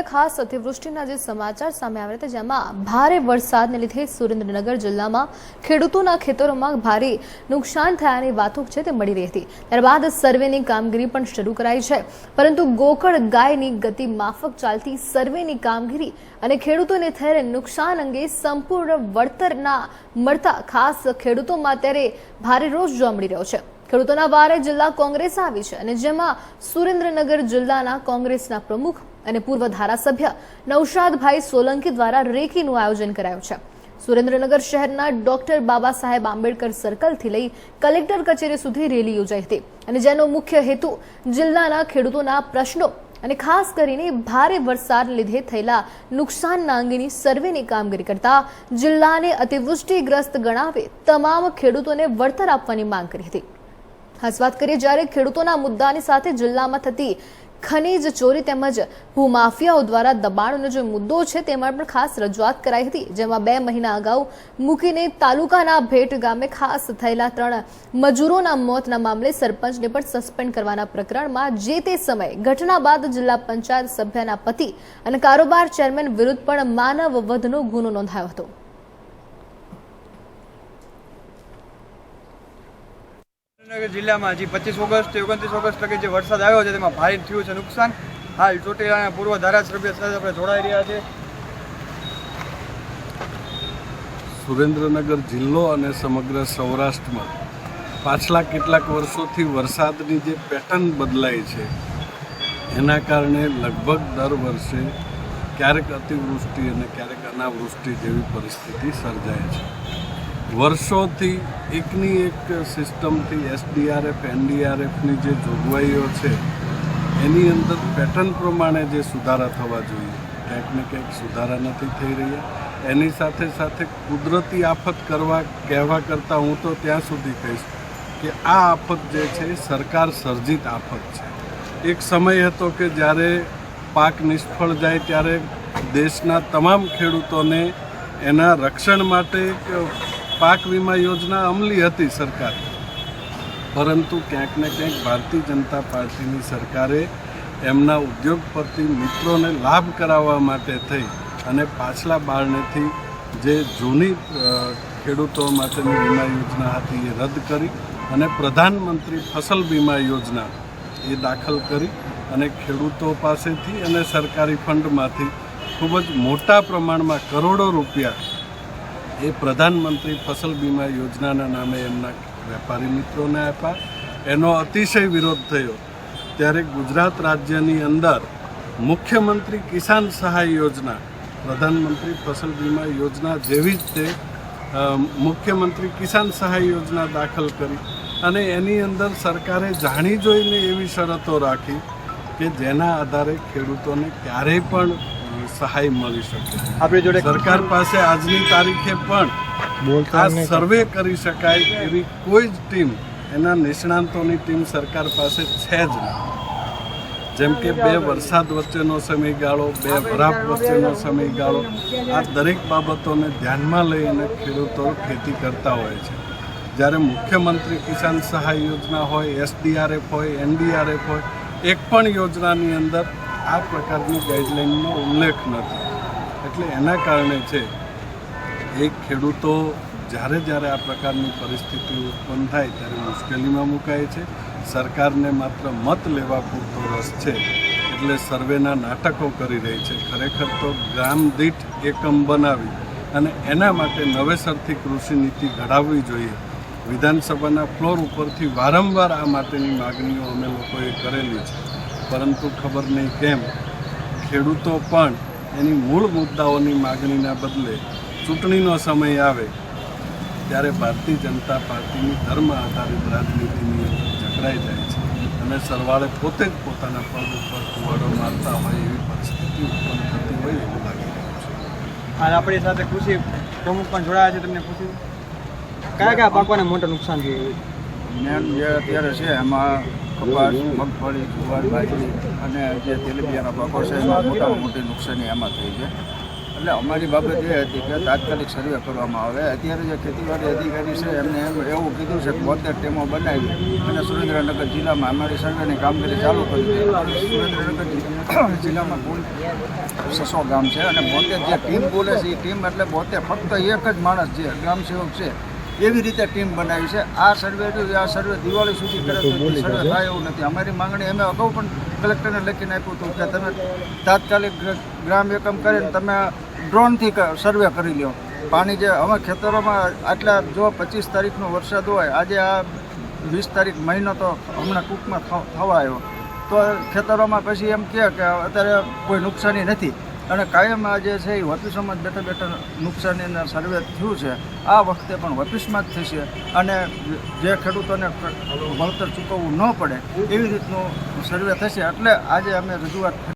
ખાસ અતિવૃષ્ટિના જે સમાચાર સામે આવ્યા હતા જેમાં ભારે વરસાદને લીધે સુરેન્દ્રનગર જિલ્લામાં ખેડૂતોના ખેતરોમાં ભારે નુકસાન થયાની વાતો છે, તે મળી રહી હતી. ત્યારબાદ સર્વેની કામગીરી પણ શરૂ કરાઈ છે. પરંતુ ગોકળ ગાયની ગતિ માફક ચાલતી સર્વેની કામગીરી અને ખેડૂતોને થયેલ નુકસાન અંગે સંપૂર્ણ વળતરના મળતા ખાસ ખેડૂતોમાં અત્યારે ભારે રોષ જોવા મળી રહ્યો છે. ખેડૂતોના વારે જિલ્લા કોંગ્રેસ આવી છે અને જેમાં સુરેન્દ્રનગર જિલ્લાના કોંગ્રેસના પ્રમુખ અને પૂર્વ ધારાસભ્ય નૌશાદભાઈ સોલંકી દ્વારા રેકીનું આયોજન કરાયું છે. સુરેન્દ્રનગર શહેરના ડોક્ટર બાબા સાહેબ આંબેડકર સર્કલથી લઈ કલેક્ટર કચેરી સુધી રેલી યોજાઈ હતી. અને જેનો મુખ્ય હેતુ જિલ્લાના ખેડૂતોના પ્રશ્નો અને ખાસ કરીને ભારે વરસાદ લીધે થયેલા નુકસાનના અંગેની સર્વેની કામગીરી કરતા જિલ્લાને અતિવૃષ્ટિગ્રસ્ત ગણાવે તમામ ખેડૂતોને વળતર આપવાની માંગ કરી હતી. ખાસ વાત કરીએ, જ્યારે ખેડૂતોના મુદ્દાની સાથે જિલ્લામાં થતી ખનીજ ચોરી તેમજ ભૂમાફિયાઓ દ્વારા દબાણનો જે મુદ્દો છે તેમાં પણ ખાસ રજૂઆત કરાઈ હતી, જેમાં બે મહિના અગાઉ મૂકીને તાલુકાના ભેટ ગામે ખાસ થયેલા ત્રણ મજૂરોના મોતના મામલે સરપંચને પણ સસ્પેન્ડ કરવાના પ્રકરણમાં જે તે સમયે ઘટના બાદ જિલ્લા પંચાયત સભ્યના પતિ અને કારોબાર ચેરમેન વિરુદ્ધ પણ માનવ વધનો ગુનો નોંધાયો હતો. સુરેન્દ્રનગર જિલ્લામાં હજી પચીસ ઓગસ્ટ, ઓગણત્રીસ ઓગસ્ટ લગે જે વરસાદ આવ્યો છે તેમાં ભારે થયું છે નુકસાન. હાલ ચોટીલાના પૂર્વ ધારાસભ્ય સાથે આપણે જોડાઈ રહ્યા છે. સુરેન્દ્રનગર જિલ્લો અને સમગ્ર સૌરાષ્ટ્રમાં પાછલા કેટલાક વર્ષોથી વરસાદની જે પેટર્ન બદલાય છે, એના કારણે લગભગ દર વર્ષે ક્યારેક અતિવૃષ્ટિ અને ક્યારેક અનાવૃષ્ટિ જેવી પરિસ્થિતિ સર્જાય છે. વર્ષોથી એકની એક સિસ્ટમથી એસડીઆરએફ, એનડીઆરએફની જે જોગવાઈઓ છે, એની અંદર પેટર્ન પ્રમાણે જે સુધારા થવા જોઈએ. ક્યાંક ને ક્યાંક સુધારા નથી થઈ રહ્યા. એની સાથે સાથે કુદરતી આફત કરવા કહેવા કરતાં હું તો ત્યાં સુધી કહીશ કે આ આફત જે છે, સરકાર સર્જિત આફત છે. એક સમય હતો કે જ્યારે પાક નિષ્ફળ જાય ત્યારે દેશના તમામ ખેડૂતોને એના રક્ષણ માટે પાક વીમા યોજના અમલી હતી સરકાર. પરંતુ ક્યાંક ને ક્યાંક ભારતીય જનતા પાર્ટીની સરકારે એમના ઉદ્યોગપતિ મિત્રોને લાભ કરાવવા માટે થઈ અને પાછલા બારણેથી જે જૂની ખેડૂતો માટેની વીમા યોજના હતી એ રદ કરી અને પ્રધાનમંત્રી ફસલ વીમા યોજના એ દાખલ કરી અને ખેડૂતો પાસેથી અને સરકારી ફંડમાંથી ખૂબ જ મોટા પ્રમાણમાં કરોડો રૂપિયા એ પ્રધાનમંત્રી ફસલ બીમા યોજનાના નામે એમના વેપારી મિત્રોને આપ્યા. એનો અતિશય વિરોધ થયો. ત્યારે ગુજરાત રાજ્યની અંદર મુખ્યમંત્રી કિસાન સહાય યોજના, પ્રધાનમંત્રી ફસલ બીમા યોજના જેવી જ તે મુખ્યમંત્રી કિસાન સહાય યોજના દાખલ કરી. અને એની અંદર સરકારે જાણી જોઈને એવી શરતો રાખી કે જેના આધારે ખેડૂતોને ક્યારેય પણ સહાય મળી શકે. આપણી જોડે સરકાર પાસે આજની તારીખે પણ આ સર્વે કરી શકાય એવી કોઈ જ ટીમ એના નિષ્ણાંતોની ટીમ સરકાર પાસે છે જ નહીં. જેમ કે બે વરસાદ વચ્ચેનો સમયગાળો બે વરાપ વચ્ચેનો સમયગાળો આ દરેક બાબતોને ધ્યાનમાં લઈને ખેડૂતો ખેતી કરતા હોય છે. જ્યારે મુખ્યમંત્રી કિસાન સહાય યોજના હોય એસડીઆરએફ હોય એનડીઆરએફ હોય એક પણ યોજનાની અંદર આ પ્રકારની ગાઈડલાઇનનો ઉલ્લેખ નથી. એટલે એના કારણે છે, એક ખેડૂતો જ્યારે જ્યારે આ પ્રકારની પરિસ્થિતિ ઉત્પન્ન થાય ત્યારે મુશ્કેલીમાં મુકાય છે. સરકારને માત્ર મત લેવા પૂરતો રસ છે, એટલે સર્વેના નાટકો કરી રહી છે. ખરેખર તો ગ્રામ દીઠ એકમ બનાવી અને એના માટે નવેસરથી કૃષિ નીતિ ઘડાવવી જોઈએ. વિધાનસભાના ફ્લોર ઉપરથી વારંવાર આ માટેની માગણીઓ અમે લોકોએ કરેલી છે. પરંતુ ખબર નહીં કેમ. ખેડૂતો પણ એની મૂળ મુદ્દાઓની માગણીના બદલે ચૂંટણીનો સમય આવે ત્યારે ભારતીય જનતા પાર્ટીની ધર્મ આધારિત રાજનીતિની અંદર જકડાઈ જાય છે અને સરવાળે પોતે જ પોતાના પગ ઉપર કુવાડો મારતા હોય એવી પરિસ્થિતિ ઉત્પન્ન થતી હોય એવું લાગી રહ્યું છે. હાલ આપણી સાથે કૃષિ પ્રમુખ પણ જોડાયા છે તમને પૂછ્યું? કયા કયા પાકોને મોટું નુકસાન થયું? મેન જે અત્યારે છે એમાં કપાસ, મગફળી જુવાર બાજરી અને જે તેલીબિયાના પાકો છે, એમાં મોટામાં મોટી નુકસાની એમાં થઈ છે. એટલે અમારી બાબત એ હતી કે તાત્કાલિક સર્વે કરવામાં આવે. અત્યારે જે ખેતીવાડી અધિકારી છે, એમને એમ એવું કીધું છે કે બોતેર ટીમો બનાવી અને સુરેન્દ્રનગર જિલ્લામાં અમારી સર્વેની કામગીરી ચાલુ કરી છે સુરેન્દ્રનગર જિલ્લામાં કુલ છસો ગામ છે અને બોતેર જે ટીમ બોલે છે એ ટીમ એટલે બોતેર ફક્ત એક જ માણસ જે ગ્રામ સેવક છે એવી રીતે ટીમ બનાવી છે. આ સર્વે જો આ સર્વે દિવાળી સુધી કરે તો સર્વે થાય એવું નથી. અમારી માંગણી અમે અગાઉ પણ કલેક્ટરને લખીને આપ્યું હતું કે તમે તાત્કાલિક ગ્રામ એકમ કરીને તમે ડ્રોનથી સર્વે કરી લો પાણી જે અમે ખેતરોમાં આટલા જો પચીસ તારીખનો વરસાદ હોય આજે આ વીસ તારીખ મહિનો તો હમણાં ટૂંકમાં થવા આવ્યો. તો ખેતરોમાં પછી એમ કહે કે અત્યારે કોઈ નુકસાની નથી. અને કાયમ જે છે એ ઓફિસોમાં જ બેઠા બેઠા નુકસાનીના સર્વે થયું છે. આ વખતે પણ ઓફિસમાં જ થશે. અને જે ખેડૂતોને વળતર ચૂકવવું ન પડે, એવી રીતનું સર્વે થશે. એટલે આજે અમે રજૂઆત